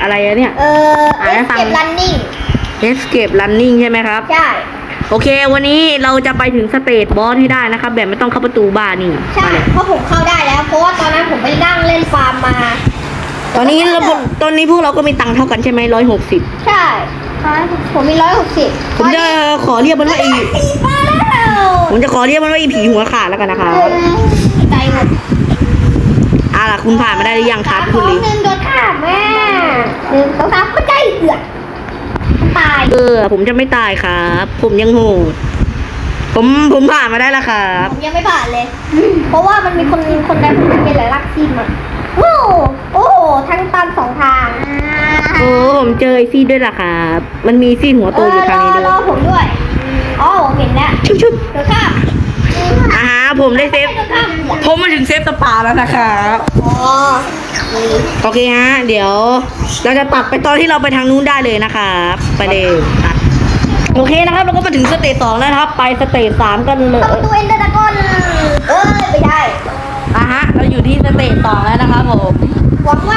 อะเนี่ย เอออ่านให้ฟัง เก็บ running Escape Running ใช่ไหมครับ ใช่ โอเค วันนี้เราจะไปถึงสเตจบอสให้ได้นะครับ แบบไม่ต้องเข้าประตูบ้านนี่ใช่ มาเลยเพราะผมเข้าได้แล้ว เพราะว่าตอนนั้นผมไปนั่งเล่นฟาร์มมา ตอนนี้เราตอนนี้พวกเราก็มีตังค์เท่ากันใช่ไหมร้อยหกสิบใช่ผมมีร้อยหกสิบผมจะขอเรียกมันว่าไอตีมาแล้วผมจะขอเรียกมันว่าไอผีหัวขาดแล้วกันนะครับใจหมด อะล่ะคุณผ่านมาได้หรือยังครับคุณลิสามสองหนึ่งโดนฆ่าแม่ หนึ่งสองสามก็ใจเอือกตายเออผมจะไม่ตายครับ ผมยังโหด ผมผมผ่านมาได้แล้วครับ ผมยังไม่ผ่านเลย เพราะว่ามันมีคนคนใดคนหนึ่งเป็นหลายลักทีมอะโอ้โหโอ้โหทั้งตันสองทางโอ้ผมเจอไอซี่ด้วยล่ะครับ มันมีซี่หัวโตอยู่ทางนี้เอด้อรอรวอยผมด้วยอ๋อผมเห็นแล้วชุบชุบเดี๋ยวข้ามอ่าฮะ ผมได้เซฟเดี๋ยวข้ามผมมาถึงเซฟสปาแล้วนะครับอ๋อโอเคฮะ เดี๋ยว เราจะตัดไปตอนที่เราไปทางนู้นได้เลยนะครับไปเลยตัดโอเคนะครับ เราก็มาถึงสเตจสองแล้วนะครับ ไปสเตจสามกันเลยเข้าประตูเอ็นเดอร์ดากอนเอ้ยไม่ได้อะฮะ เราอยู่ที่สเตจสองแล้วนะครับผม